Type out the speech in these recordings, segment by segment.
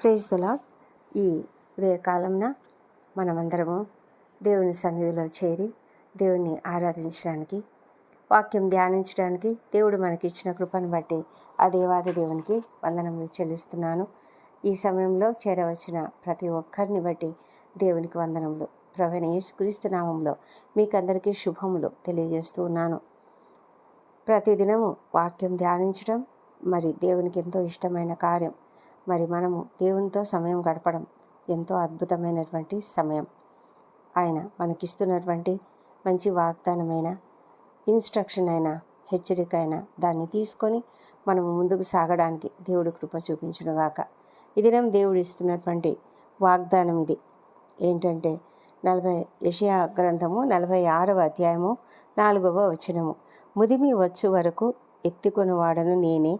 Praise the lord ఈ ఉదయకాలంన మనమందరము దేవుని సన్నిధిలో చేరి దేవుణ్ణి ఆరాధించడానికి వాక్యం ధ్యానించడానికి దేవుడు మనకిచ్చిన కృపను బట్టి ఆ దేవాది దేవునికి వందనములు చెల్లిస్తున్నాను. ఈ సమయంలో చేరవచ్చిన ప్రతి ఒక్కరిని బట్టి దేవునికి వందనములు. ప్రవీణ యేసుక్రీస్తు నామంలో మీకందరికీ శుభములు తెలియజేస్తూ ఉన్నాను. ప్రతిదినము వాక్యం ధ్యానించడం మరి దేవునికి ఎంతో ఇష్టమైన కార్యం. మరి మనము దేవునితో సమయం గడపడం ఎంతో అద్భుతమైనటువంటి సమయం. ఆయన మనకిస్తున్నటువంటి మంచి వాగ్దానమైన ఇన్స్ట్రక్షన్ అయినా హెచ్చరిక అయినా దాన్ని తీసుకొని మనము ముందుకు సాగడానికి దేవుడు కృప చూపించునుగాక ఈ దినం దేవుడు ఇస్తున్నటువంటి వాగ్దానం ఇది. ఏంటంటే నలభై యషయా గ్రంథము నలభై ఆరవ అధ్యాయము నాలుగవ వచనము. ముదిమి వచ్చు వరకు ఎత్తుకొని వాడను నేనే.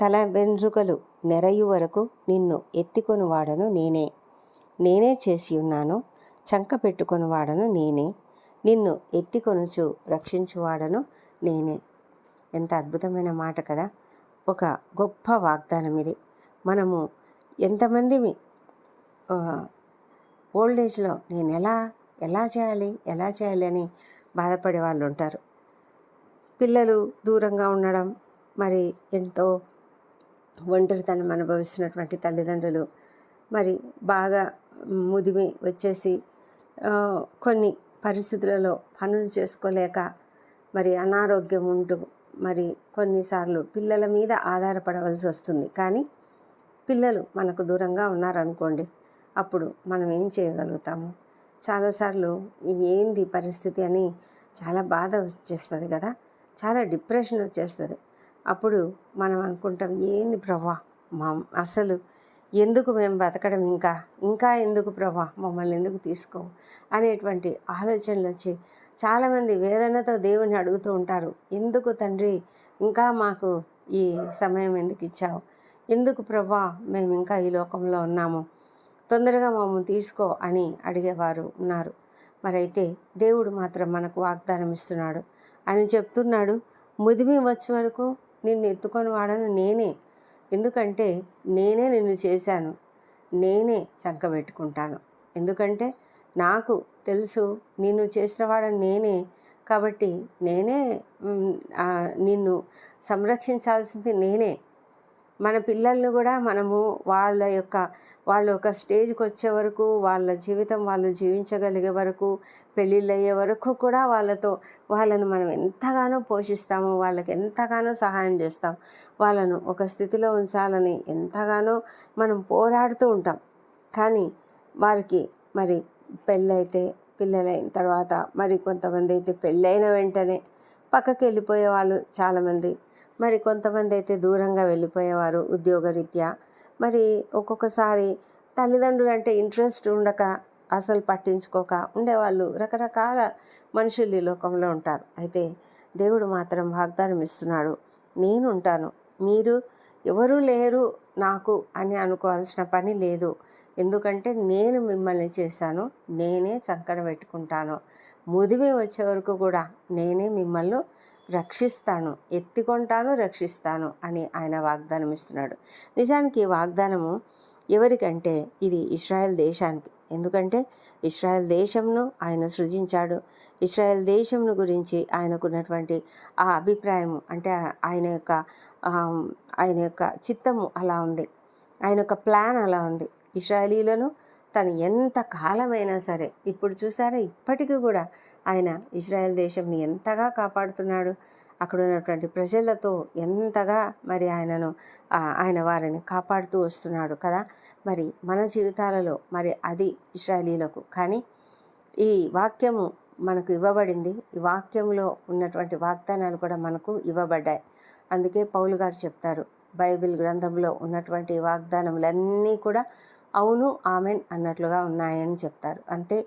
తల వెన్రుకలు నెరయు వరకు నిన్ను ఎత్తుకొని వాడను నేనే. నేనే చేసి ఉన్నాను చంక పెట్టుకొని వాడను నేనే. నిన్ను ఎత్తికొనుచు రక్షించువాడను నేనే. ఎంత అద్భుతమైన మాట కదా! ఒక గొప్ప వాగ్దానం ఇది మనము ఎంతమంది ఓల్డ్ ఏజ్లో నేను ఎలా ఎలా చేయాలి ఎలా చేయాలి అని బాధపడే వాళ్ళు ఉంటారు పిల్లలు దూరంగా ఉండడం మరి ఎంతో ఒంటరితనం అనుభవిస్తున్నటువంటి తల్లిదండ్రులు మరి బాగా ముదిమి వచ్చేసి కొన్ని పరిస్థితులలో పనులు చేసుకోలేక మరి అనారోగ్యం ఉంటూ మరి కొన్నిసార్లు పిల్లల మీద ఆధారపడవలసి వస్తుంది. కానీ పిల్లలు మనకు దూరంగా ఉన్నారనుకోండి అప్పుడు మనం ఏం చేయగలుగుతాము? చాలాసార్లు ఏంది పరిస్థితి అని చాలా బాధ వచ్చేస్తుంది కదా? చాలా డిప్రెషన్ వచ్చేస్తుంది. అప్పుడు మనం అనుకుంటాం ఏంది ప్రభా మా అసలు ఎందుకు మేము బతకడం ఇంకా? ఇంకా ఎందుకు ప్రభా మమ్మల్ని ఎందుకు తీసుకోవు? అనేటువంటి ఆలోచనలు వచ్చి చాలామంది వేదనతో దేవుని అడుగుతూ ఉంటారు. ఎందుకు తండ్రి ఇంకా మాకు ఈ సమయం ఎందుకు ఇచ్చావు? ఎందుకు ప్రభా మేము ఇంకా ఈ లోకంలో ఉన్నాము? తొందరగా మమ్మల్ని తీసుకో అని అడిగేవారు ఉన్నారు. మరైతే దేవుడు మాత్రం మనకు వాగ్దానం ఇస్తున్నాడు. అని చెప్తున్నాడు. ముదిమి వచ్చే వరకు నిన్ను ఎత్తుకొని వాడను నేనే. ఎందుకంటే నేనే నిన్ను చేశాను. నేనే చంకబెట్టుకుంటాను. ఎందుకంటే నాకు తెలుసు నిన్ను చేసిన వాడని నేనే. కాబట్టి నేనే నిన్ను సంరక్షించాల్సింది నేనే. మన పిల్లల్ని కూడా మనము వాళ్ళ యొక్క వాళ్ళ ఒక స్టేజ్కి వచ్చే వరకు వాళ్ళ జీవితం వాళ్ళు జీవించగలిగే వరకు పెళ్ళిళ్ళు అయ్యే వరకు కూడా వాళ్ళతో వాళ్ళను మనం ఎంతగానో పోషిస్తాము వాళ్ళకి ఎంతగానో సహాయం చేస్తాం వాళ్ళను ఒక స్థితిలో ఉంచాలని ఎంతగానో మనం పోరాడుతూ ఉంటాం. కానీ వారికి మరి పెళ్ళైతే పిల్లలైన తర్వాత మరి కొంతమంది అయితే పెళ్ళైన వెంటనే పక్కకి వెళ్ళిపోయే వాళ్ళు చాలామంది మరి కొంతమంది అయితే దూరంగా వెళ్ళిపోయేవారు ఉద్యోగరీత్యా. మరి ఒక్కొక్కసారి తల్లిదండ్రులు అంటే ఇంట్రెస్ట్ ఉండక అసలు పట్టించుకోక ఉండేవాళ్ళు రకరకాల మనుషులు ఈ లోకంలో ఉంటారు. అయితే దేవుడు మాత్రం వాగ్దానం ఇస్తున్నాడు నేను ఉంటాను మీరు ఎవరూ లేరు నాకు అని అనుకోవాల్సిన పని లేదు. ఎందుకంటే నేను మిమ్మల్ని చేశాను నేనే చక్కన పెట్టుకుంటాను. ముదివి వచ్చే వరకు కూడా నేనే మిమ్మల్ని రక్షిస్తాను ఎత్తికొంటాను రక్షిస్తాను అని ఆయన వాగ్దానం ఇస్తున్నాడు నిజానికి వాగ్దానము ఎవరికంటే ఇది ఇస్రాయెల్ దేశానికి. ఎందుకంటే ఇస్రాయెల్ దేశంను ఆయన సృజించాడు. ఇస్రాయెల్ దేశంను గురించి ఆయనకున్నటువంటి ఆ అభిప్రాయము అంటే ఆయన యొక్క ఆయన యొక్క చిత్తము అలా ఉంది. ఆయన యొక్క ప్లాన్ అలా ఉంది. ఇస్రాయలీలను తను ఎంత కాలమైనా సరే ఇప్పుడు చూసారా ఇప్పటికీ కూడా ఆయన ఇజ్రాయెల్ దేశంని ఎంతగా కాపాడుతున్నాడు. అక్కడ ఉన్నటువంటి ప్రజలతో ఎంతగా మరి ఆయనను ఆయన వారిని కాపాడుతూ వస్తున్నాడు కదా. మరి మన జీవితాలలో మరి అది ఇస్రాయలీలకు కానీ ఈ వాక్యము మనకు ఇవ్వబడింది. ఈ వాక్యంలో ఉన్నటువంటి వాగ్దానాలు కూడా మనకు ఇవ్వబడ్డాయి. అందుకే పౌలు గారు చెప్తారు. బైబిల్ గ్రంథంలో ఉన్నటువంటి వాగ్దానములన్నీ కూడా అవును ఆమెన్ అన్నట్లుగా ఉన్నాయని చెప్తారు. అంటే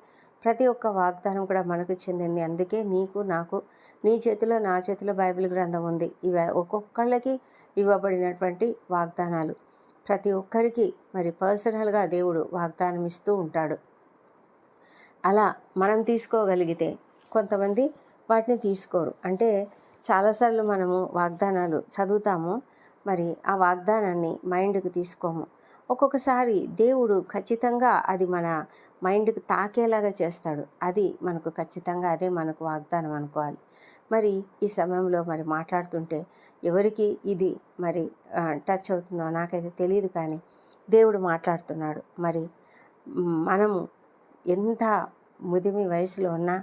ప్రతి ఒక్క వాగ్దానం కూడా మనకు చెందింది. అందుకే నీకు నాకు నీ చేతిలో నా చేతిలో బైబిల్ గ్రంథం ఉంది. ఇవి ఒక్కొక్కళ్ళకి ఇవ్వబడినటువంటి వాగ్దానాలు. ప్రతి ఒక్కరికి మరి పర్సనల్గా దేవుడు వాగ్దానం ఇస్తూ ఉంటాడు. అలా మనం తీసుకోగలిగితే కొంతమంది వాటిని తీసుకోరు. అంటే చాలాసార్లు మనము వాగ్దానాలు చదువుతాము. మరి ఆ వాగ్దానాన్ని మైండ్కి తీసుకోము. ఒక్కొక్కసారి దేవుడు ఖచ్చితంగా అది మన మైండ్కి తాకేలాగా చేస్తాడు. అది మనకు ఖచ్చితంగా అదే మనకు వాగ్దానం అనుకోవాలి. మరి ఈ సమయంలో మరి మాట్లాడుతుంటే ఎవరికి ఇది మరి టచ్ అవుతుందో నాకైతే తెలియదు కానీ దేవుడు మాట్లాడుతున్నాడు. మరి మనము ఎంత ముదిమి వయసులో ఉన్నా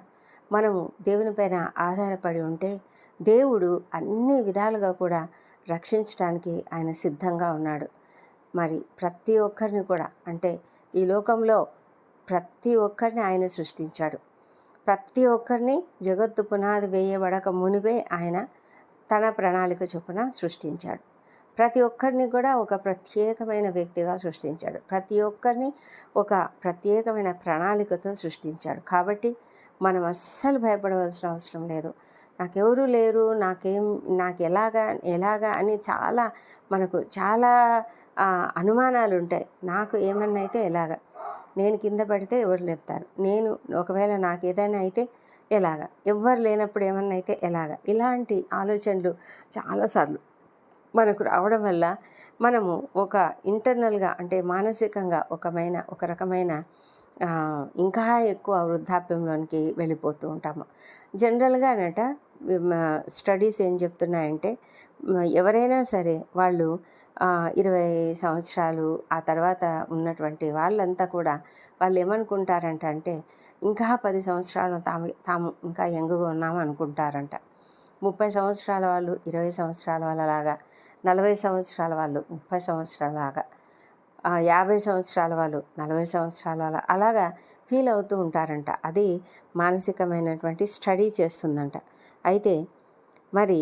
మనము దేవుని పైన ఆధారపడి ఉంటే దేవుడు అన్ని విధాలుగా కూడా రక్షించడానికి ఆయన సిద్ధంగా ఉన్నాడు. మరి ప్రతి ఒక్కరిని కూడా అంటే ఈ లోకంలో ప్రతి ఒక్కరిని ఆయన సృష్టించాడు. ప్రతి ఒక్కరిని జగత్తు పునాది వేయబడక మునిపే ఆయన తన ప్రణాళిక చొప్పున సృష్టించాడు. ప్రతి ఒక్కరిని కూడా ఒక ప్రత్యేకమైన వ్యక్తిగా సృష్టించాడు. ప్రతి ఒక్కరిని ఒక ప్రత్యేకమైన ప్రణాళికతో సృష్టించాడు. కాబట్టి మనం అస్సలు భయపడవలసిన అవసరం లేదు. నాకెవరు లేరు నాకేం నాకు ఎలాగా ఎలాగా అని చాలా మనకు చాలా అనుమానాలు ఉంటాయి నాకు ఏమన్నా అయితే ఎలాగా నేను కింద పడితే ఎవరు లేపుతారు? నేను ఒకవేళ నాకు ఏదైనా అయితే ఎలాగా? ఎవ్వరు లేనప్పుడు ఏమన్నా అయితే ఎలాగా? ఇలాంటి ఆలోచనలు చాలాసార్లు మనకు రావడం వల్ల మనము ఒక ఇంటర్నల్గా అంటే మానసికంగా ఒకమైన ఒక రకమైన ఇంకా ఎక్కువ వృద్ధాప్యంలోనికి వెళ్ళిపోతూ ఉంటాము. జనరల్గా అనట స్టడీస్ ఏం చెప్తున్నాయంటే ఎవరైనా సరే వాళ్ళు ఇరవై సంవత్సరాలు ఆ తర్వాత ఉన్నటువంటి వాళ్ళంతా కూడా వాళ్ళు ఏమనుకుంటారంట అంటే ఇంకా పది సంవత్సరాలు తాము తాము ఇంకా యంగ్గా ఉన్నాము అనుకుంటారంట. ముప్పై సంవత్సరాల వాళ్ళు ఇరవై సంవత్సరాల వాళ్ళలాగా నలభై సంవత్సరాల వాళ్ళు ముప్పై సంవత్సరాల లాగా యాభై సంవత్సరాల వాళ్ళు నలభై సంవత్సరాల వాళ్ళ అలాగా ఫీల్ అవుతూ ఉంటారంట. అది మానసికమైనటువంటి స్టడీ చేస్తుందంట. అయితే మరి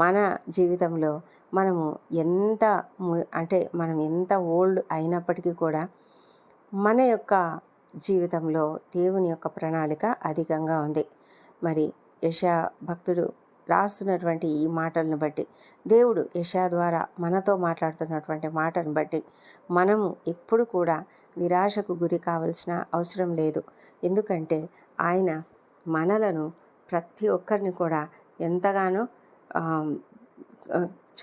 మన జీవితంలో మనము ఎంత అంటే మనం ఎంత ఓల్డ్ అయినప్పటికీ కూడా మన యొక్క జీవితంలో దేవుని యొక్క ప్రణాళిక అధికంగా ఉంది. మరి యశా భక్తుడు రాస్తున్నటువంటి ఈ మాటలను బట్టి దేవుడు యశా ద్వారా మనతో మాట్లాడుతున్నటువంటి మాటను బట్టి మనము ఎప్పుడు కూడా నిరాశకు గురి కావలసిన అవసరం లేదు. ఎందుకంటే ఆయన మనలను ప్రతి ఒక్కరిని కూడా ఎంతగానో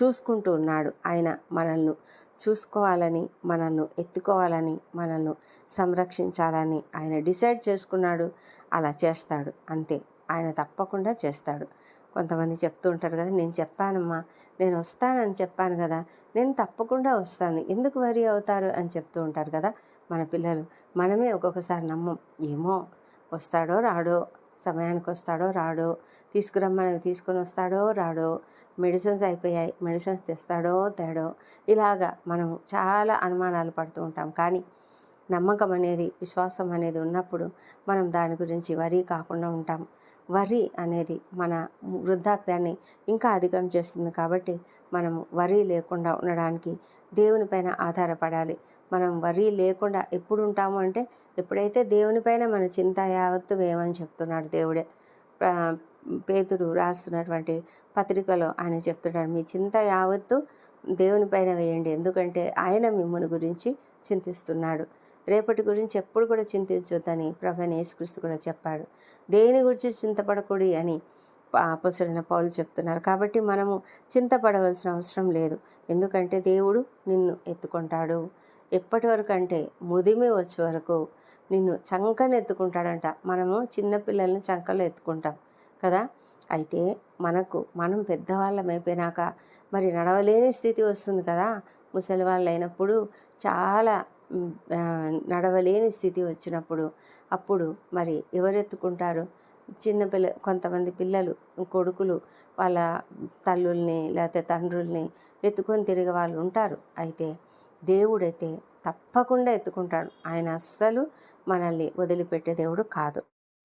చూసుకుంటూ ఉన్నాడు ఆయన మనల్ని. చూసుకోవాలని మనల్ని ఎత్తుకోవాలని మనల్ని సంరక్షించాలని ఆయన డిసైడ్ చేసుకున్నాడు. అలా చేస్తాడు. అంతే. ఆయన తప్పకుండా చేస్తాడు. కొంతమంది చెప్తూ ఉంటారు కదా నేను చెప్పానమ్మా నేను వస్తానని చెప్పాను కదా నేను తప్పకుండా వస్తాను. ఎందుకు వరి అవుతారు? అని చెప్తూ ఉంటారు కదా మన పిల్లలు. మనమే ఒక్కొక్కసారి నమ్మం. ఏమో వస్తాడో రాడో సమయానికి వస్తాడో రాడో తీసుకురమ్మని తీసుకొని వస్తాడో రాడో మెడిసిన్స్ అయిపోయాయి మెడిసిన్స్ తెస్తాడో తేడో ఇలాగా మనం చాలా అనుమానాలు పడుతూ ఉంటాం. కానీ నమ్మకం అనేది విశ్వాసం అనేది ఉన్నప్పుడు మనం దాని గురించి వరి కాకుండా ఉంటాం. వరి అనేది మన వృద్ధాప్యాన్ని ఇంకా అధికం చేస్తుంది కాబట్టి మనం వరి లేకుండా ఉండడానికి దేవునిపైన ఆధారపడాలి. మనం వరి లేకుండా ఎప్పుడు ఉంటాము అంటే ఎప్పుడైతే దేవునిపైన మన చింత యావత్తు వేయమని చెప్తున్నాడు దేవుడే. పేతుడు రాస్తున్నటువంటి పత్రికలో ఆయన చెప్తున్నాడు మీ చింత యావత్తు దేవునిపైన వేయండి. ఎందుకంటే ఆయన మిమ్మల్ని గురించి చింతిస్తున్నాడు. రేపటి గురించి ఎప్పుడు కూడా చింతించొద్దని ప్రభు యేసుక్రీస్తు కూడా చెప్పాడు. దేని గురించి చింతపడకూడి అని అపసుడైన పౌలు చెప్తున్నారు. కాబట్టి మనము చింతపడవలసిన అవసరం లేదు. ఎందుకంటే దేవుడు నిన్ను ఎత్తుకుంటాడు. ఎప్పటి వరకు అంటే ముదిమి వచ్చే వరకు నిన్ను చంకన ఎత్తుకుంటాడంట మనము చిన్నపిల్లల్ని చంకలో ఎత్తుకుంటాం కదా? అయితే మనకు మనం పెద్దవాళ్ళం అయిపోయినాక మరి నడవలేని స్థితి వస్తుంది కదా? ముసలి వాళ్ళు అయినప్పుడు చాలా నడవలేని స్థితి వచ్చినప్పుడు అప్పుడు మరి ఎవరు ఎత్తుకుంటారు చిన్నపిల్ల కొంతమంది పిల్లలు కొడుకులు వాళ్ళ తల్లుల్ని లేకపోతే తండ్రుల్ని ఎత్తుకొని తిరిగే వాళ్ళు ఉంటారు. అయితే దేవుడైతే తప్పకుండా ఎత్తుకుంటాడు. ఆయన అస్సలు మనల్ని వదిలిపెట్టే దేవుడు కాదు.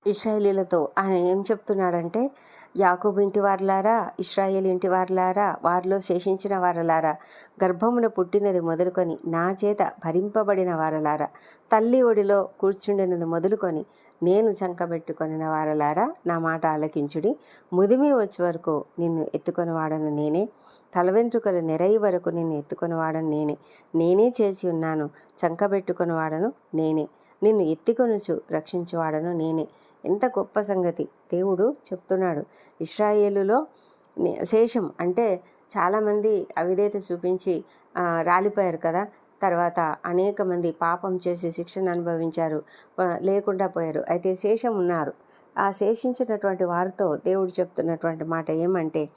ఇస్రాయేలీలతో ఆయన ఏం చెప్తున్నాడంటే యాకూబ్ ఇంటి వారలారా ఇస్రాయేల్ ఇంటి వారలారా వారిలో శేషించిన వారలారా గర్భమున పుట్టినది మొదలుకొని నా చేత భరింపబడిన వారలారా తల్లి ఒడిలో కూర్చుండినది మొదలుకొని నేను చంకబెట్టుకొనిన వారలారా నా మాట ఆలకించుడి. ముదిమి వచ్చే వరకు నిన్ను ఎత్తుకొని వాడను నేనే. తల వెంట్రుకలు నెరయి వరకు నిన్ను ఎత్తుకొని వాడను నేనే. నేనే చేసి ఉన్నాను చంకబెట్టుకొని వాడను నేనే. నిన్ను ఎత్తికొనుచు రక్షించువాడను నేనే. ఎంత గొప్ప సంగతి. దేవుడు చెప్తున్నాడు. ఇస్రాయేలులో నే- శేషం అంటే చాలామంది అవిధేత చూపించి రాలిపోయారు కదా. తర్వాత అనేక మంది పాపం చేసి శిక్షను అనుభవించారు. లేకుండా పోయారు. అయితే శేషం ఉన్నారు. ఆ శేషించినటువంటి వారితో దేవుడు చెప్తున్నటువంటి మాట ఏమంటే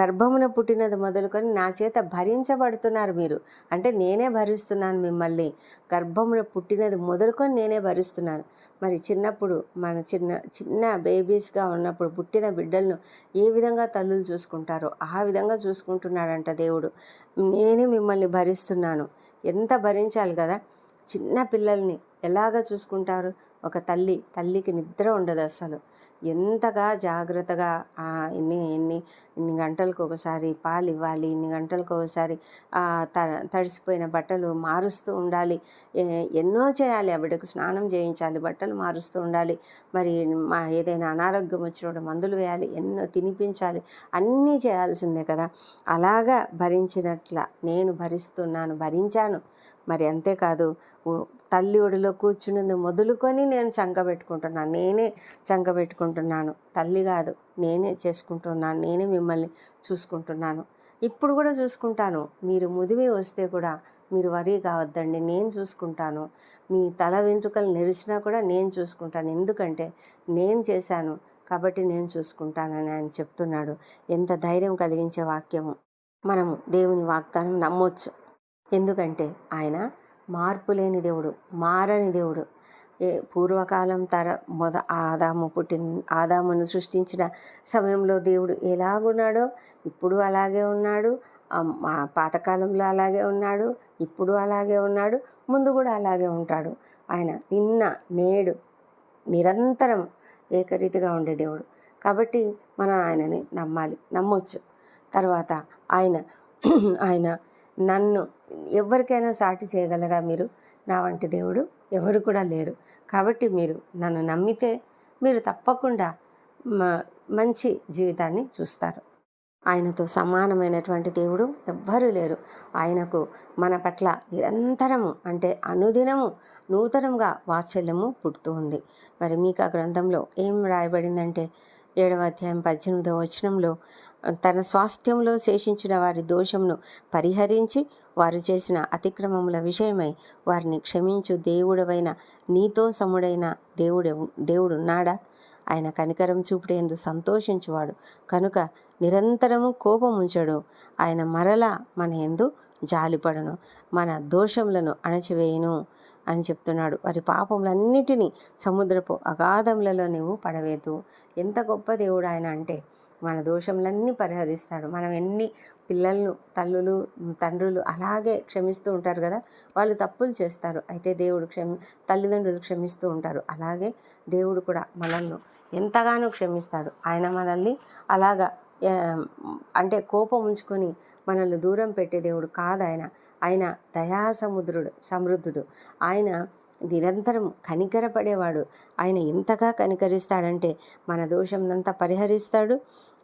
గర్భమున పుట్టినది మొదలుకొని నా చేత భరించబడుతున్నారు మీరు. అంటే నేనే భరిస్తున్నాను మిమ్మల్ని. గర్భమున పుట్టినది మొదలుకొని నేనే భరిస్తున్నాను. మరి చిన్నప్పుడు మన చిన్న చిన్న బేబీస్గా ఉన్నప్పుడు పుట్టిన బిడ్డలను ఏ విధంగా తల్లులు చూసుకుంటారో ఆ విధంగా చూసుకుంటున్నాడంట దేవుడు. నేనే మిమ్మల్ని భరిస్తున్నాను. ఎంత భరించాలి కదా? చిన్న పిల్లల్ని ఎలాగ చూసుకుంటారు? ఒక తల్లి తల్లికి నిద్ర ఉండదు అసలు. ఎంతగా జాగ్రత్తగా ఎన్ని ఎన్ని ఇన్ని గంటలకు ఒకసారి పాలు ఇవ్వాలి ఇన్ని గంటలకు ఒకసారి త తడిసిపోయిన బట్టలు మారుస్తూ ఉండాలి. ఏ- ఎన్నో చేయాలి ఆ బిడ్డకు స్నానం చేయించాలి బట్టలు మారుస్తూ ఉండాలి. మరి మా ఏదైనా అనారోగ్యం వచ్చినప్పుడు మందులు వేయాలి ఎన్నో తినిపించాలి అన్నీ చేయాల్సిందే కదా. అలాగా భరించినట్ల నేను భరిస్తున్నాను భరించాను. మరి అంతేకాదు తల్లి ఒడిలో కూర్చున్నది మొదలుకొని నేను చంక పెట్టుకుంటున్నాను నేనే చంక పెట్టుకుంటున్నాను. తల్లి కాదు నేనే చేసుకుంటున్నాను. నేనే మిమ్మల్ని చూసుకుంటున్నాను. ఇప్పుడు కూడా చూసుకుంటాను. మీరు ముదిమి వస్తే కూడా మీరు వరి కావద్దండి. నేను చూసుకుంటాను. మీ తల వెంట్రుకలు నెరిసినా కూడా నేను చూసుకుంటాను. ఎందుకంటే నేను చేశాను కాబట్టి నేను చూసుకుంటానని ఆయన చెప్తున్నాడు. ఎంత ధైర్యం కలిగించే వాక్యము. మనము దేవుని వాగ్దానం నమ్మొచ్చు. ఎందుకంటే ఆయన మార్పు లేని దేవుడు మారని దేవుడు. ఏ పూర్వకాలం తర మొద ఆదాము పుట్టిన ఆదామును సృష్టించిన సమయంలో దేవుడు ఎలాగున్నాడో ఇప్పుడు అలాగే ఉన్నాడు. మా పాతకాలంలో అలాగే ఉన్నాడు ఇప్పుడు అలాగే ఉన్నాడు ముందు కూడా అలాగే ఉంటాడు. ఆయన నిన్న నేడు నిరంతరం ఏకరీతిగా ఉండే దేవుడు. కాబట్టి మనం ఆయనని నమ్మాలి నమ్మొచ్చు. తర్వాత ఆయన ఆయన నన్ను ఎవరికైనా సాటి చేయగలరా మీరు? నా వంటి దేవుడు ఎవరు కూడా లేరు. కాబట్టి మీరు నన్ను నమ్మితే మీరు తప్పకుండా మంచి జీవితాన్ని చూస్తారు. ఆయనతో సమానమైనటువంటి దేవుడు ఎవ్వరూ లేరు. ఆయనకు మన పట్ల నిరంతరము అంటే అనుదినము నూతనంగా వాత్సల్యము పుడుతూ ఉంది. మరి మీకు ఆ గ్రంథంలో ఏం రాయబడిందంటే ఏడవ అధ్యాయం పద్దెనిమిదవ వచనంలో తన స్వాస్థ్యంలో శేషించిన వారి దోషమును పరిహరించి వారు చేసిన అతిక్రమముల విషయమై వారిని క్షమించు దేవుడవైన నీతో సముడైన దేవుడు దేవుడున్నాడా ఆయన కనికరం చూపుడేందు సంతోషించువాడు. కనుక నిరంతరము కోపముంచడు. ఆయన మరలా మన ఎందు జాలిపడను. మన దోషములను అణచివేయును. అని చెప్తున్నాడు. వారి పాపములన్నిటినీ సముద్రపు అగాధములలో నీవు పడవేదు ఎంత గొప్ప దేవుడు ఆయన అంటే మన దోషములన్నీ పరిహరిస్తాడు. మనం ఎన్ని పిల్లలను తల్లులు తండ్రులు అలాగే క్షమిస్తూ ఉంటారు కదా వాళ్ళు తప్పులు చేస్తారు. అయితే దేవుడు క్షమి తల్లిదండ్రులు క్షమిస్తూ ఉంటారు. అలాగే దేవుడు కూడా మనల్ని ఎంతగానో క్షమిస్తాడు. ఆయన మనల్ని అలాగా అంటే కోపం ఉంచుకొని మనల్ని దూరం పెట్టే దేవుడు కాదు ఆయన. ఆయన దయాసముద్రుడు సమృద్ధుడు. ఆయన నిరంతరం కనికరపడేవాడు. ఆయన ఎంతగా కనికరిస్తాడంటే మన దోషంనంతా పరిహరిస్తాడు.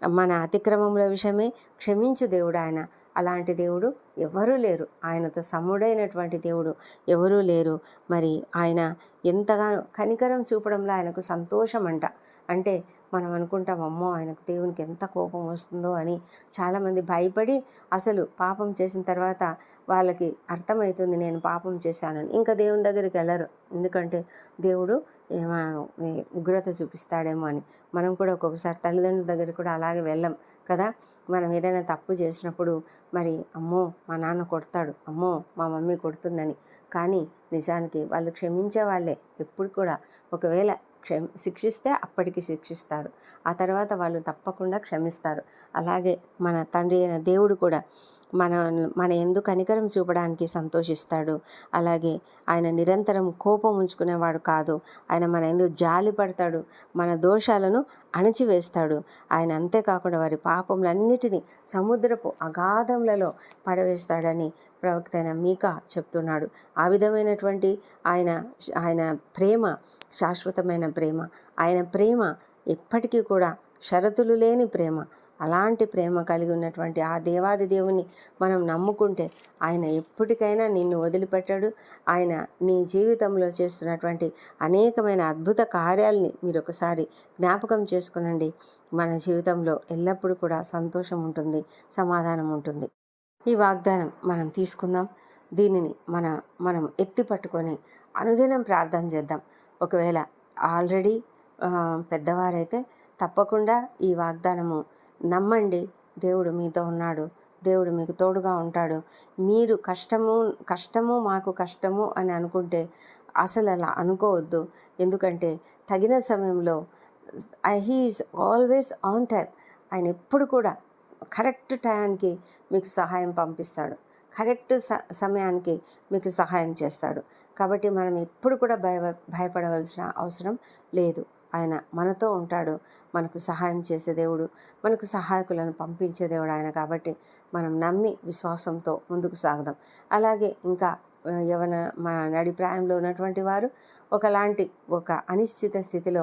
మన అతిక్రమముల విషయమే క్షమించు దేవుడు ఆయన. అలాంటి దేవుడు ఎవరూ లేరు. ఆయనతో సముడైనటువంటి దేవుడు ఎవరూ లేరు. మరి ఆయన ఎంతగానో కనికరం చూపడంలో ఆయనకు సంతోషం అంట అంటే మనం అనుకుంటాం అమ్మో ఆయనకు దేవునికి ఎంత కోపం వస్తుందో అని చాలామంది భయపడి అసలు పాపం చేసిన తర్వాత వాళ్ళకి అర్థమవుతుంది నేను పాపం చేశానని. ఇంకా దేవుని దగ్గరికి వెళ్ళరు. ఎందుకంటే దేవుడు ఉగ్రత చూపిస్తాడేమో అని. మనం కూడా ఒక్కొక్కసారి తల్లిదండ్రుల దగ్గర కూడా అలాగే వెళ్ళం కదా. మనం ఏదైనా తప్పు చేసినప్పుడు మరి అమ్మో మా నాన్న కొడతాడు అమ్మో మా మమ్మీ కొడుతుందని. కానీ నిజానికి వాళ్ళు క్షమించే వాళ్ళే ఎప్పుడు కూడా. ఒకవేళ క్షమ శిక్షిస్తే అప్పటికి శిక్షిస్తారు. ఆ తర్వాత వాళ్ళు తప్పకుండా క్షమిస్తారు. అలాగే మన తండ్రి అయిన దేవుడు కూడా మన మన ఎందు కనికరం చూపడానికి సంతోషిస్తాడు. అలాగే ఆయన నిరంతరం కోపం ఉంచుకునేవాడు కాదు. ఆయన మన ఎందు జాలి పడతాడు. మన దోషాలను అణచివేస్తాడు. ఆయన అంతేకాకుండా వారి పాపములన్నిటినీ సముద్రపు అగాధములలో పడవేస్తాడని ప్రవక్త అయిన మీకా చెప్తున్నాడు. ఆ విధమైనటువంటి ఆయన ఆయన ప్రేమ శాశ్వతమైన ప్రేమ. ఆయన ప్రేమ ఎప్పటికీ కూడా షరతులు లేని ప్రేమ. అలాంటి ప్రేమ కలిగి ఉన్నటువంటి ఆ దేవాది దేవుని మనం నమ్ముకుంటే ఆయన ఎప్పటికైనా నిన్ను వదిలిపెట్టాడు. ఆయన నీ జీవితంలో చేస్తున్నటువంటి అనేకమైన అద్భుత కార్యాలని మీరు ఒకసారి జ్ఞాపకం చేసుకునండి. మన జీవితంలో ఎల్లప్పుడూ కూడా సంతోషం ఉంటుంది సమాధానం ఉంటుంది. ఈ వాగ్దానం మనం తీసుకుందాం. దీనిని మన మనం ఎత్తి పట్టుకొని అనుదినం ప్రార్థన చేద్దాం. ఒకవేళ ఆల్రెడీ పెద్దవారైతే తప్పకుండా ఈ వాగ్దానము నమ్మండి. దేవుడు మీతో ఉన్నాడు. దేవుడు మీకు తోడుగా ఉంటాడు. మీరు కష్టము కష్టము మాకు కష్టము అని అనుకుంటే అసలు అలా అనుకోవద్దు. ఎందుకంటే తగిన సమయంలో హీఈస్ ఆల్వేస్ ఆన్ టైం ఆయన ఎప్పుడు కూడా కరెక్ట్ టైంకి మీకు సహాయం పంపిస్తాడు. కరెక్ట్ స సమయానికి మీకు సహాయం చేస్తాడు. కాబట్టి మనం ఎప్పుడు కూడా భయ భయపడవలసిన అవసరం లేదు. ఆయన మనతో ఉంటాడు. మనకు సహాయం చేసే దేవుడు మనకు సహాయకులను పంపించే దేవుడు ఆయన కాబట్టి మనం నమ్మి విశ్వాసంతో ముందుకు సాగుదాం. అలాగే ఇంకా ఆ, యవన మన నడిప్రాయంలో ఉన్నటువంటి వారు ఒకలాంటి ఒక అనిశ్చిత స్థితిలో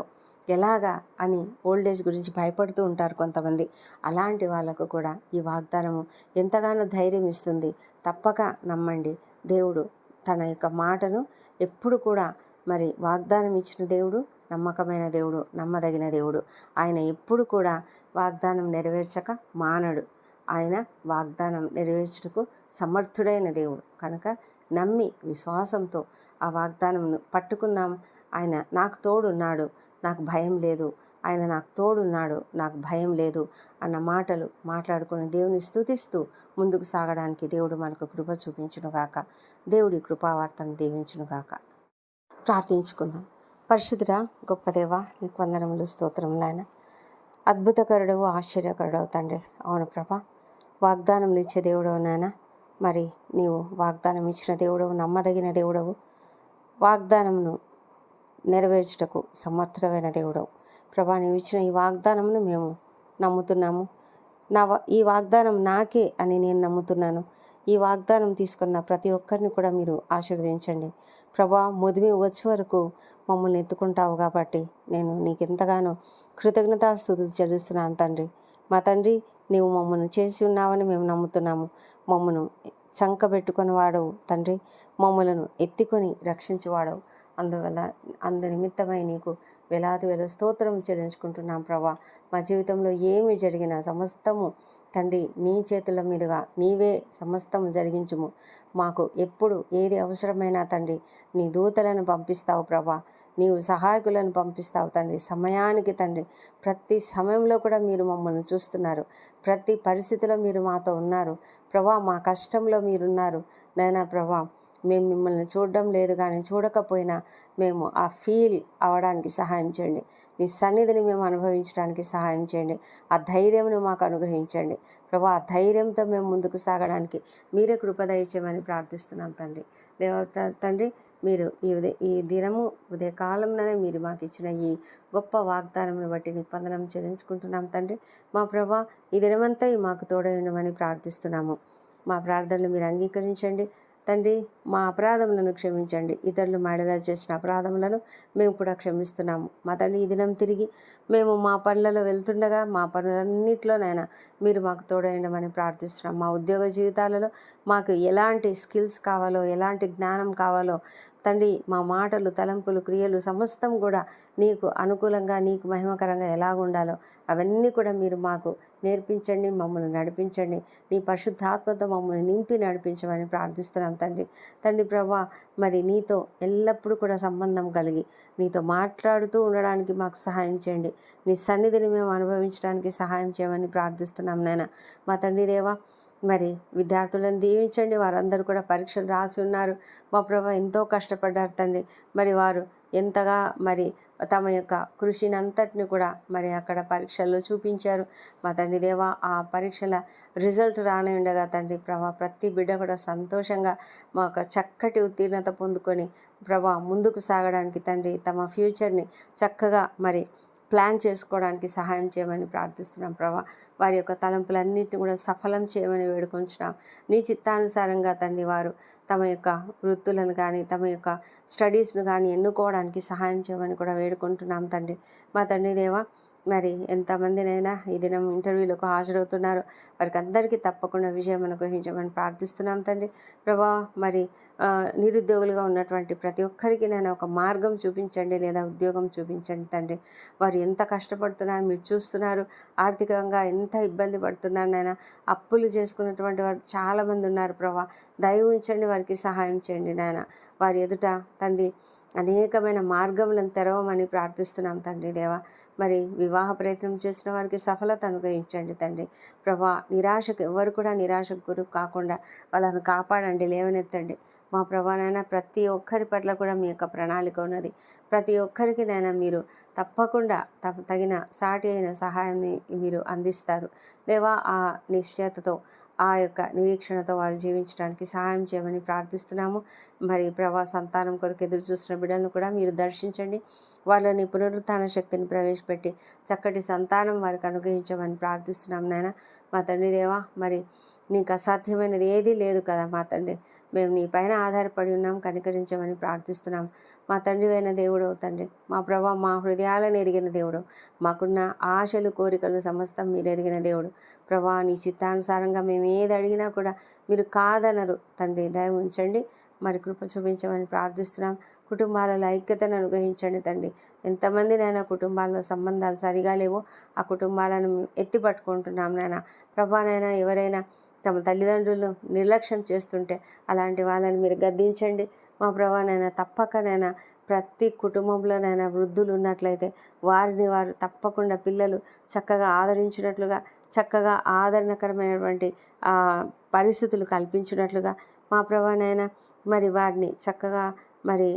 ఎలాగా అని ఓల్డ్ ఏజ్ గురించి భయపడుతూ ఉంటారు కొంతమంది. అలాంటి వాళ్ళకు కూడా ఈ వాగ్దానము ఎంతగానో ధైర్యం ఇస్తుంది. తప్పక నమ్మండి. దేవుడు తన యొక్క మాటను ఎప్పుడు కూడా మరి వాగ్దానం ఇచ్చిన దేవుడు నమ్మకమైన దేవుడు నమ్మదగిన దేవుడు. ఆయన ఎప్పుడు కూడా వాగ్దానం నెరవేర్చక మానడు. ఆయన వాగ్దానం నెరవేర్చుటకు సమర్థుడైన దేవుడు. కనుక నమ్మి విశ్వాసంతో ఆ వాగ్దానంను పట్టుకుందాం. ఆయన నాకు తోడున్నాడు నాకు భయం లేదు. ఆయన నాకు తోడున్నాడు నాకు భయం లేదు అన్న మాటలు మాట్లాడుకుని దేవుని స్థుతిస్తూ ముందుకు సాగడానికి దేవుడు మనకు కృప చూపించునుగాక దేవుడి కృపావార్తను దీవించునుగాక ప్రార్థించుకుందాం. పరిశుద్ధుడ గొప్ప దేవ నీకు వందనములు స్తోత్రములైన ఆయన అద్భుతకరుడవు ఆశ్చర్యకరుడవు తండ్రి. అవును ప్రభ వాగ్దానములు ఇచ్చే దేవుడవు నాయన. మరి నీవు వాగ్దానం ఇచ్చిన దేవుడవు నమ్మదగిన దేవుడవు. వాగ్దానమును నెరవేర్చుటకు సమర్థుడమైన దేవుడవు. ప్రభా నీవు ఇచ్చిన ఈ వాగ్దానమును మేము నమ్ముతున్నాము. నా ఈ వాగ్దానం నాకే అని నేను నమ్ముతున్నాను. ఈ వాగ్దానం తీసుకున్న ప్రతి ఒక్కరిని కూడా మీరు ఆశీర్వదించండి. ప్రభా ముదిమి వచ్చే వరకు మమ్మల్ని ఎత్తుకుంటావు కాబట్టి నేను నీకు ఎంతగానో కృతజ్ఞతాస్థుతులు చెల్లిస్తున్నాను తండ్రి. మా తండ్రి నీవు మమ్మల్ని చేసి ఉన్నావని మేము నమ్ముతున్నాము. మమ్మను చంకబెట్టుకుని వాడవు తండ్రి. మమ్మలను ఎత్తుకొని రక్షించేవాడవు. అందువల్ల అందు నిమిత్తమై నీకు వేలాది వేల స్తోత్రం చెల్లించుకుంటున్నాం ప్రభా. మా జీవితంలో ఏమి జరిగినా సమస్తము తండ్రి నీ చేతుల మీదుగా నీవే సమస్తం జరిగించుము. మాకు ఎప్పుడు ఏది అవసరమైనా తండ్రి నీ దూతలను పంపిస్తావు ప్రభా. నీవు సహాయకులను పంపిస్తావు తండ్రి. సమయానికి తండ్రి ప్రతి సమయంలో కూడా మీరు మమ్మల్ని చూస్తున్నారు. ప్రతి పరిస్థితిలో మీరు మాతో ఉన్నారు. ప్రభా మా కష్టంలో మీరున్నారు. నాయనా ప్రభా మేము మిమ్మల్ని చూడడం లేదు కానీ చూడకపోయినా మేము ఆ ఫీల్ అవడానికి సహాయం చేయండి. మీ సన్నిధిని మేము అనుభవించడానికి సహాయం చేయండి. ఆ ధైర్యంను మాకు అనుగ్రహించండి. ప్రభు ఆ ధైర్యంతో మేము ముందుకు సాగడానికి మీరే కృపదయచేయమని ప్రార్థిస్తున్నాం తండ్రి. దేవ తండ్రి మీరు ఈ ఉదయ ఈ దినము ఉదయకాలంలోనే మీరు మాకు ఇచ్చిన ఈ గొప్ప వాగ్దానంను బట్టి నీకు వందనం చెల్లించుకుంటున్నాం తండ్రి. మా ప్రభా ఈ దినమంతా ఈ మాకు తోడమని ప్రార్థిస్తున్నాము. మా ప్రార్థనలు మీరు అంగీకరించండి. తండ్రి మా అపరాధములను క్షమించండి. ఇతరులు మాడలా చేసిన అపరాధములను మేము కూడా క్షమిస్తున్నాము. మా తండ్రి ఈ దినం తిరిగి మేము మా పనులలో వెళ్తుండగా మా పనులన్నింటిలోనైనా మీరు మాకు తోడైండమని ప్రార్థిస్తున్నాం. మా ఉద్యోగ జీవితాలలో మాకు ఎలాంటి స్కిల్స్ కావాలో ఎలాంటి జ్ఞానం కావాలో తండ్రి మా మాటలు తలంపులు క్రియలు సమస్తం కూడా నీకు అనుకూలంగా నీకు మహిమకరంగా ఎలా ఉండాలో అవన్నీ కూడా మీరు మాకు నేర్పించండి మమ్మల్ని నడిపించండి. నీ పరిశుద్ధాత్మతో మమ్మల్ని నింపి నడిపించమని ప్రార్థిస్తున్నాం తండ్రి. తండ్రి ప్రభా మరి నీతో ఎల్లప్పుడూ కూడా సంబంధం కలిగి నీతో మాట్లాడుతూ ఉండడానికి మాకు సహాయం చేయండి. నీ సన్నిధిని మేము అనుభవించడానికి సహాయం చేయమని ప్రార్థిస్తున్నాం నాయన. మా తండ్రి దేవా మరి విద్యార్థులను దీవించండి. వారందరూ కూడా పరీక్షలు రాసి ఉన్నారు. మా ప్రభా ఎంతో కష్టపడ్డారు తండ్రి. మరి వారు ఎంతగా మరి తమ యొక్క కృషిని అంతటిని కూడా మరి అక్కడ పరీక్షల్లో చూపించారు. మా తండ్రి దేవా ఆ పరీక్షల రిజల్ట్ రాని ఉండగా తండ్రి ప్రభా ప్రతి బిడ్డ కూడా సంతోషంగా మా యొక్క చక్కటి ఉత్తీర్ణత పొందుకొని ప్రభా ముందుకు సాగడానికి తండ్రి తమ ఫ్యూచర్ని చక్కగా మరి ప్లాన్ చేసుకోవడానికి సహాయం చేయమని ప్రార్థిస్తున్నాం ప్రభా. వారి యొక్క తలంపులన్నింటినీ కూడా సఫలం చేయమని వేడుకొంచున్నాం. నీ చిత్తానుసారంగా తండ్రి వారు తమ యొక్క వృత్తులను కానీ తమ యొక్క స్టడీస్ను కానీ ఎన్నుకోవడానికి సహాయం చేయమని కూడా వేడుకుంటున్నాం తండ్రి. మా తండ్రి దేవా మరి ఎంతమందినైనా ఈ దినం ఇంటర్వ్యూలకు హాజరవుతున్నారు. వారికి అందరికీ తప్పకుండా విజయం అనుగ్రహించమని ప్రార్థిస్తున్నాం తండ్రి. ప్రభా మరి నిరుద్యోగులుగా ఉన్నటువంటి ప్రతి ఒక్కరికి నేను ఒక మార్గం చూపించండి లేదా ఉద్యోగం చూపించండి తండ్రి. వారు ఎంత కష్టపడుతున్నారు మీరు చూస్తున్నారు ఆర్థికంగా ఎంత ఇబ్బంది పడుతున్నారు నాయన అప్పులు చేసుకున్నటువంటి వారు చాలామంది ఉన్నారు ప్రభా. దయ ఉంచండి వారికి సహాయం చేయండి నాయన. వారి ఎదుట తండ్రి అనేకమైన మార్గములను తెరవమని ప్రార్థిస్తున్నాం తండ్రి దేవా. మరి వివాహ ప్రయత్నం చేసిన వారికి సఫలత అనుగ్రహించండి తండ్రి. ప్రభా నిరాశకు ఎవరు కూడా నిరాశకు గురి కాకుండా వాళ్ళని కాపాడండి లేవనెత్తండి. మా ప్రభానైనా ప్రతి ఒక్కరి పట్ల కూడా మీ యొక్క ప్రణాళిక ఉన్నది. ప్రతి ఒక్కరికి నైనా మీరు తప్పకుండా త- తగిన సాటి అయిన సహాయాన్ని మీరు అందిస్తారు. లేవా ఆ నిశ్చయతతో ఆ యొక్క నిరీక్షణతో వారు జీవించడానికి సహాయం చేయమని ప్రార్థిస్తున్నాము. మరి ప్రభా సంతానం కొరకు ఎదురు చూసిన బిడ్డలను కూడా మీరు దర్శించండి. వాళ్ళని పునరుత్థాన శక్తిని ప్రవేశపెట్టి చక్కటి సంతానం వారికి అనుగ్రహించమని ప్రార్థిస్తున్నాం నాయన. మా తండ్రి దేవా మరి నీకు అసాధ్యమైనది ఏదీ లేదు కదా మా తండ్రి. మేము నీ పైన ఆధారపడి ఉన్నాం కనికరించమని ప్రార్థిస్తున్నాం. మా తండ్రి అయిన దేవుడు తండ్రి. మా ప్రభా మా హృదయాలను ఎరిగిన దేవుడు. మాకున్న ఆశలు కోరికలు సమస్తం మీరు ఎరిగిన దేవుడు. ప్రభా నీ చిత్తానుసారంగా మేము ఏది అడిగినా కూడా మీరు కాదనరు. తండ్రి దయ ఉంచండి. మరి కృప చూపించమని ప్రార్థిస్తున్నాం. కుటుంబాలలో ఐక్యతను అనుగ్రహించండి తండ్రి. ఎంతమంది నాయన కుటుంబాల్లో సంబంధాలు సరిగా లేవో ఆ కుటుంబాలను ఎత్తి పట్టుకుంటున్నాం నాయన. ప్రభానైనా ఎవరైనా తమ తల్లిదండ్రులు నిర్లక్ష్యం చేస్తుంటే అలాంటి వాళ్ళని మీరు గద్దించండి. మా ప్రభానైనా తప్పకనైనా ప్రతి కుటుంబంలోనైనా వృద్ధులు ఉన్నట్లయితే వారిని వారు తప్పకుండా పిల్లలు చక్కగా ఆదరించినట్లుగా చక్కగా ఆదరణకరమైనటువంటి పరిస్థితులు కల్పించినట్లుగా మా ప్రభానైనా మరి వారిని చక్కగా మరి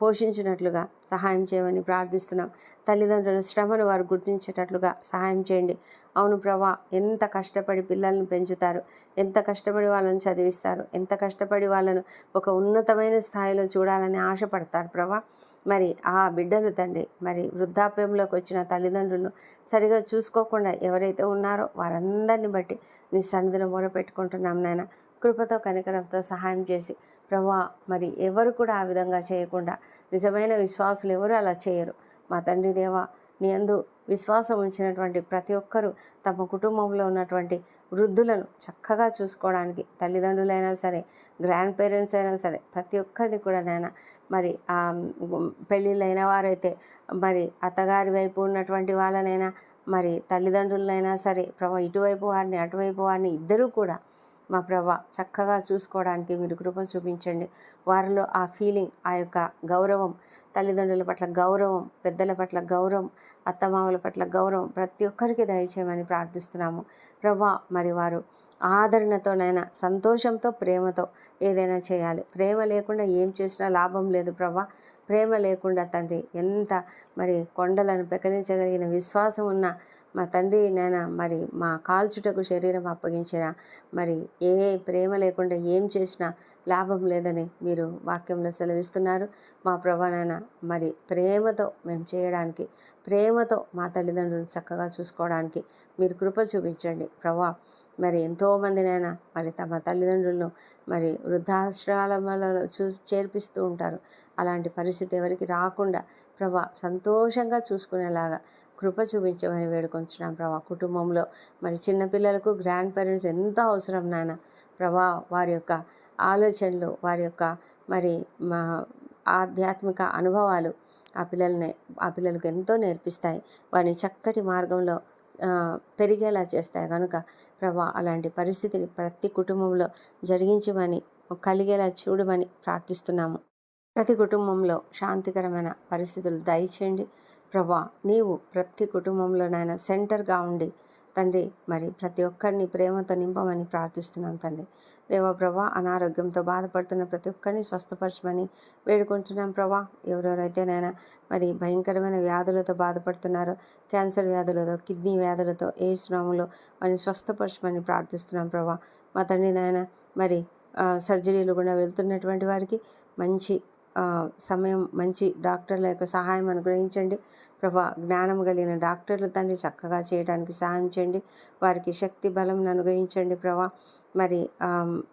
పోషించినట్లుగా సహాయం చేయమని ప్రార్థిస్తున్నాం. తల్లిదండ్రుల శ్రమను వారు గుర్తించేటట్లుగా సహాయం చేయండి. అవును ప్రభా ఎంత కష్టపడి పిల్లల్ని పెంచుతారు ఎంత కష్టపడి వాళ్ళని చదివిస్తారు ఎంత కష్టపడి వాళ్ళను ఒక ఉన్నతమైన స్థాయిలో చూడాలని ఆశపడతారు ప్రభా. మరి ఆ బిడ్డలు తండ్రి మరి వృద్ధాప్యంలోకి వచ్చిన తల్లిదండ్రులను సరిగా చూసుకోకుండా ఎవరైతే ఉన్నారో వారందరిని బట్టి నీ సన్నిధిలో మొరపెట్టుకుంటున్నాం నాయన. కృపతో కనికరంతో సహాయం చేసి ప్రభా మరి ఎవరు కూడా ఆ విధంగా చేయకుండా నిజమైన విశ్వాసులు ఎవరు అలా చేయరు. మా తండ్రి దేవా నీ అందు విశ్వాసం ఉంచినటువంటి ప్రతి ఒక్కరూ తమ కుటుంబంలో ఉన్నటువంటి వృద్ధులను చక్కగా చూసుకోవడానికి తల్లిదండ్రులైనా సరే గ్రాండ్ పేరెంట్స్ అయినా సరే ప్రతి ఒక్కరిని కూడా నాయన మరి ఆ పెళ్ళిళ్ళైన వారైతే మరి అత్తగారి వైపు ఉన్నటువంటి వాళ్ళనైనా మరి తల్లిదండ్రులైనా సరే ప్రభా ఇటువైపు వారిని అటువైపు వారిని ఇద్దరూ కూడా మా ప్రభ చక్కగా చూసుకోవడానికి మీరు కృప చూపించండి. వారిలో ఆ ఫీలింగ్ ఆ యొక్క గౌరవం తల్లిదండ్రుల పట్ల గౌరవం పెద్దల పట్ల గౌరవం అత్తమామల పట్ల గౌరవం ప్రతి ఒక్కరికి దయచేయమని ప్రార్థిస్తున్నాము. ప్రభా మరి వారు ఆదరణతోనైనా సంతోషంతో ప్రేమతో ఏదైనా చేయాలి. ప్రేమ లేకుండా ఏం చేసినా లాభం లేదు ప్రభా. ప్రేమ లేకుండా తండ్రి ఎంత మరి కొండలను పెకరించగలిగిన విశ్వాసం ఉన్న మా తండ్రి నాయన మరి మా కాల్చుటకు శరీరం అప్పగించిన మరి ఏ ప్రేమ లేకుండా ఏం చేసినా లాభం లేదని మీరు వాక్యంలో సెలవిస్తున్నారు. మా ప్రభా నాయన మరి ప్రేమతో మేము చేయడానికి ప్రేమతో మా తల్లిదండ్రులను చక్కగా చూసుకోవడానికి మీరు కృప చూపించండి. ప్రభా మరి ఎంతోమందినైనా మరి తమ తల్లిదండ్రులను మరి వృద్ధాశ్రమాలలో చూ చేర్పిస్తూ ఉంటారు. అలాంటి పరిస్థితి ఎవరికి రాకుండా ప్రభా సంతోషంగా చూసుకునేలాగా కృప చూపించమని వేడుకొంచున్నాం ప్రభా. కుటుంబంలో మరి చిన్నపిల్లలకు గ్రాండ్ పేరెంట్స్ ఎంతో అవసరం నాన్న ప్రభా వారి యొక్క ఆలోచనలు వారి యొక్క మరి మా ఆధ్యాత్మిక అనుభవాలు ఆ పిల్లల్ని ఆ పిల్లలకు ఎంతో నేర్పిస్తాయి. వారిని చక్కటి మార్గంలో పెరిగేలా చేస్తాయి. కనుక ప్రభా అలాంటి పరిస్థితిని ప్రతి కుటుంబంలో జరిగించమని కలిగేలా చూడమని ప్రార్థిస్తున్నాము. ప్రతి కుటుంబంలో శాంతికరమైన పరిస్థితులు దయచేయండి. ప్రభా నీవు ప్రతి కుటుంబంలోనైనా సెంటర్గా ఉండి తండ్రి మరి ప్రతి ఒక్కరిని ప్రేమతో నింపమని ప్రార్థిస్తున్నాం తండ్రి. దేవ ప్రభా అనారోగ్యంతో బాధపడుతున్న ప్రతి ఒక్కరిని స్వస్థపరచమని వేడుకుంటున్నాం ప్రభా. ఎవరెవరైతేనైనా మరి భయంకరమైన వ్యాధులతో బాధపడుతున్నారో క్యాన్సర్ వ్యాధులతో కిడ్నీ వ్యాధులతో ఏ శ్రమంలో వారిని స్వస్థపరచమని ప్రార్థిస్తున్నాం ప్రభా. మా తండ్రి నాయన మరి సర్జరీలు కూడా వెళ్తున్నటువంటి వారికి మంచి సమయం మంచి డాక్టర్ల యొక్క సహాయం అనుగ్రహించండి. ప్రభా జ్ఞానం కలిగిన డాక్టర్లు తండ్రి చక్కగా చేయడానికి సహాయం చేయండి. వారికి శక్తి బలం అనుగ్రహించండి ప్రభా. మరి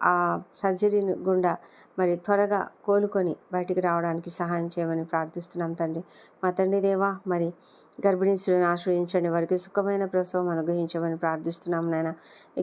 ఆ సర్జరీని గుండా మరి త్వరగా కోలుకొని బయటికి రావడానికి సహాయం చేయమని ప్రార్థిస్తున్నాం తండ్రి. మా తండ్రి దేవా మరి గర్భిణీశ్వరుని ఆశ్రయించండి. వారికి సుఖమైన ప్రసవం అనుగ్రహించమని ప్రార్థిస్తున్నాం నాయన.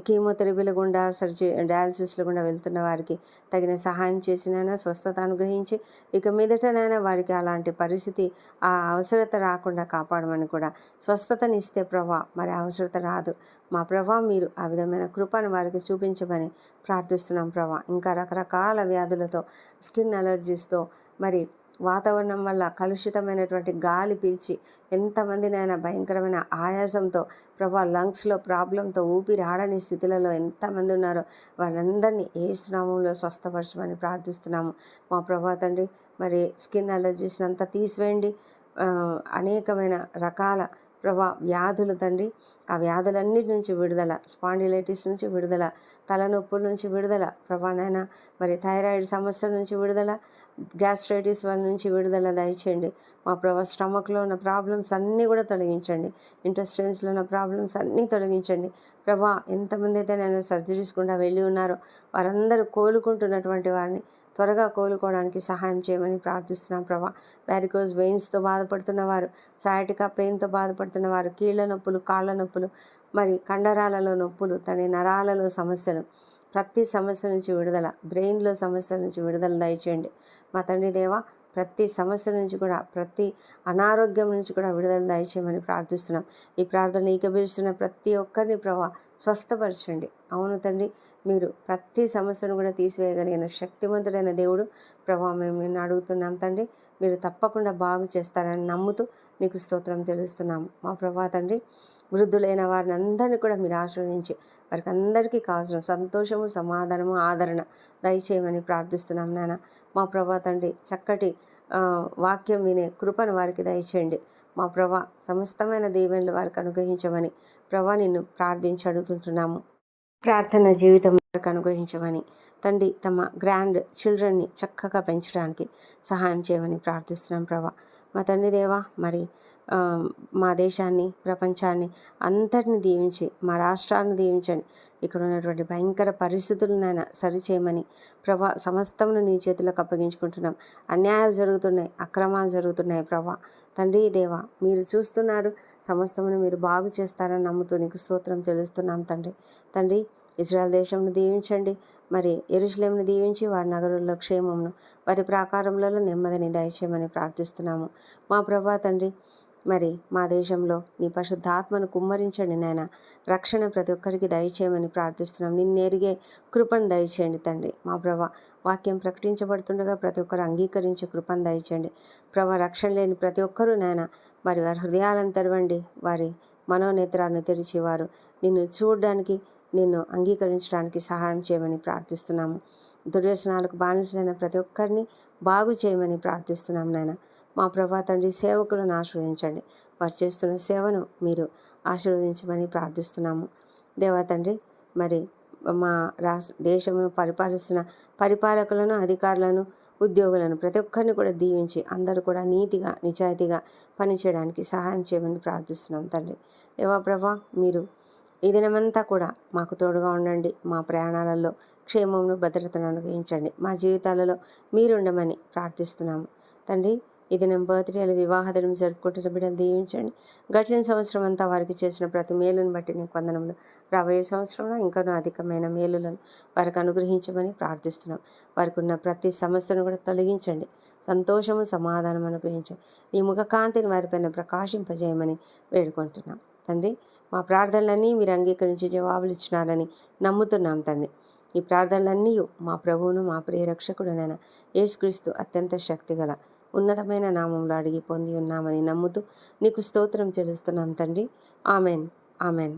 కీమోథెరపీల గుండా సర్జీ డయాలసిస్ల గుండా వెళ్తున్న వారికి తగిన సహాయం చేసినైనా స్వస్థత అనుగ్రహించి ఇక మీదటనైనా వారికి అలాంటి పరిస్థితి ఆ అవసరత రాకుండా కాపాడమని కూడా స్వస్థతనిస్తే ప్రభా మరి అవసరత రాదు. మా ప్రభా మీరు ఆ విధమైన కృపను వారికి చూపించమని ప్రార్థిస్తున్నాం ప్రభా. ఇంకా రకరకాల వ్యాధులతో స్కిన్ అలర్జీస్తో మరి వాతావరణం వల్ల కలుషితమైనటువంటి గాలి పీల్చి ఎంతమందినైనా భయంకరమైన ఆయాసంతో ప్రభా లంగ్స్లో ప్రాబ్లంతో ఊపిరి ఆడని స్థితిలలో ఎంతమంది ఉన్నారో వారందరినీ ఏ స్నామంలో స్వస్థపరచమని ప్రార్థిస్తున్నాము. మా ప్రభా తండ్రి మరి స్కిన్ అలర్జీస్ అంతా తీసివేయండి. అనేకమైన రకాల ప్రభా వ్యాధులు తండ్రి. ఆ వ్యాధులన్నిటి నుంచి విడుదల స్పాండిలైటిస్ నుంచి విడుదల తలనొప్పుల నుంచి విడుదల ప్రభా నాయన. మరి థైరాయిడ్ సమస్యల నుంచి విడుదల గ్యాస్ట్రైటిస్ వాళ్ళ నుంచి విడుదల దయచేయండి. మా ప్రభా స్టమక్లో ఉన్న ప్రాబ్లమ్స్ అన్నీ కూడా తొలగించండి. ఇంటెస్టైన్స్లో ఉన్న ప్రాబ్లమ్స్ అన్నీ తొలగించండి. ప్రభా ఎంతమంది అయితే నేను సర్జరీస్ గుండా వెళ్ళి ఉన్నారో వారందరూ కోలుకుంటున్నటువంటి వారిని త్వరగా కోలుకోవడానికి సహాయం చేయమని ప్రార్థిస్తున్నాం ప్రభా. వ్యారికోజ్ వెయిన్స్తో బాధపడుతున్న వారు సయాటికా పెయిన్తో బాధపడుతున్న వారు కీళ్ళ నొప్పులు కాళ్ళ నొప్పులు మరి కండరాలలో నొప్పులు తన నరాలలో సమస్యలు ప్రతి సమస్య నుంచి విడుదల బ్రెయిన్లో సమస్యల నుంచి విడుదల దయచేయండి. మా తండ్రి దేవ ప్రతి సమస్య నుంచి కూడా ప్రతి అనారోగ్యం నుంచి కూడా విడుదల దయచేయమని ప్రార్థిస్తున్నాం. ఈ ప్రార్థన ఏకీభవిస్తున్న ప్రతి ఒక్కరిని ప్రభా స్వస్థపరచండి. అవును తండ్రి మీరు ప్రతి సమస్యను కూడా తీసివేయగలిగిన శక్తివంతుడైన దేవుడు ప్రభావ మేము నిన్ను అడుగుతున్నాం తండ్రి. మీరు తప్పకుండా బాగు చేస్తారని నమ్ముతూ నీకు స్తోత్రం తెలుస్తున్నాము. మా ప్రభా తండ్రి వృద్ధులైన వారిని అందరినీ కూడా మీరు ఆశ్రయించి వారికి అందరికీ కావాల్సిన సంతోషము సమాధానము ఆదరణ దయచేయమని ప్రార్థిస్తున్నాం నాన్న. మా ప్రభా తండ్రి చక్కటి వాక్యం వినే కృపను వారికి దయచేయండి. మా ప్రభా సమస్తమైన దీవెనలు వారికి అనుగ్రహించమని ప్రభా నిన్ను ప్రార్థించి అడుగుతుంటున్నాము. ప్రార్థన జీవితం వారికి అనుగ్రహించమని తండ్రి తమ గ్రాండ్ చిల్డ్రన్ని చక్కగా పెంచడానికి సహాయం చేయమని ప్రార్థిస్తున్నాం ప్రభా. మా తండ్రి దేవా మరి మా దేశాన్ని ప్రపంచాన్ని అందరిని దీవించి మా రాష్ట్రాన్ని దీవించండి. ఇక్కడ ఉన్నటువంటి భయంకర పరిస్థితులనైనా సరిచేయమని ప్రభా సమస్తమును నీ చేతులకు అప్పగించుకుంటున్నాం. అన్యాయాలు జరుగుతున్నాయి అక్రమాలు జరుగుతున్నాయి ప్రభా. తండ్రి దేవ మీరు చూస్తున్నారు సమస్తమును మీరు బాగు చేస్తారని నమ్ముతూ నీకు స్తోత్రం తెలుస్తున్నాం తండ్రి. తండ్రి ఇజ్రాయల్ దేశంను దీవించండి. మరి ఎరుశలేంను దీవించి వారి నగరంలో క్షేమమును వారి ప్రాకారంలో నెమ్మదిని దయచేయమని ప్రార్థిస్తున్నాము. మా ప్రభా తండ్రి మరి మా దేశంలో నీ పరిశుద్ధాత్మను కుమ్మరించండి నాయన. రక్షణ ప్రతి ఒక్కరికి దయచేయమని ప్రార్థిస్తున్నాం. నిన్నేరిగే కృపను దయచేయండి తండ్రి. మా ప్రభ వాక్యం ప్రకటించబడుతుండగా ప్రతి ఒక్కరు అంగీకరించే కృపను దయచేయండి. ప్రభ రక్షణ లేని ప్రతి ఒక్కరూ నాయన మరి వారి హృదయాలను తెరవండి. వారి మనోనేత్రాలను తెరిచి వారు నిన్ను చూడడానికి నిన్ను అంగీకరించడానికి సహాయం చేయమని ప్రార్థిస్తున్నాము. దుర్వ్యసనాలకు బానిసలైన ప్రతి ఒక్కరిని బాగు చేయమని ప్రార్థిస్తున్నాం నాయన. మా ప్రభా తండ్రి సేవకులను ఆశీర్వదించండి. వారు చేస్తున్న సేవను మీరు ఆశీర్వదించమని ప్రార్థిస్తున్నాము. దేవా తండ్రి మరి మా రాస్ దేశము పరిపాలిస్తున్న పరిపాలకులను అధికారులను ఉద్యోగులను ప్రతి ఒక్కరిని కూడా దీవించి అందరూ కూడా నీతిగా నిజాయితీగా పనిచేయడానికి సహాయం చేయమని ప్రార్థిస్తున్నాం తండ్రి. దేవా ప్రభా మీరు ఈ దినమంతా కూడా మాకు తోడుగా ఉండండి. మా ప్రయాణాలలో క్షేమమును భద్రతను అనుగ్రహించండి. మా జీవితాలలో మీరుండమని ప్రార్థిస్తున్నాము. తండ్రి ఇది నేను బర్త్డేలు వివాహదనం జరుపుకుంటున్న బిడ్డలు దీవించండి. గడిచిన సంవత్సరం అంతా వారికి చేసిన ప్రతి మేలును బట్టి నీకు వందనములు. రాబోయే సంవత్సరంలో ఇంకనూ అధికమైన మేలులను వారికి అనుగ్రహించమని ప్రార్థిస్తున్నాం. వారికి ఉన్న ప్రతి సమస్యను కూడా తొలగించండి. సంతోషము సమాధానం అనుగ్రహించండి. నీ ముఖకాంతిని వారిపైన ప్రకాశింపజేయమని వేడుకుంటున్నాం. తండ్రి మా ప్రార్థనలన్నీ మీరు అంగీకరించి జవాబులు ఇచ్చినారని నమ్ముతున్నాం తండ్రి. ఈ ప్రార్థనలన్నీ మా ప్రభువును మా ప్రియరక్షకుడునైన యేసుక్రీస్తు అత్యంత శక్తిగల ఉన్నతమైన నామంలో అడిగి పొంది ఉన్నామని నమ్ముతూ నీకు స్తోత్రం చెల్లిస్తున్నాం తండ్రి. ఆమెన్. ఆమెన్.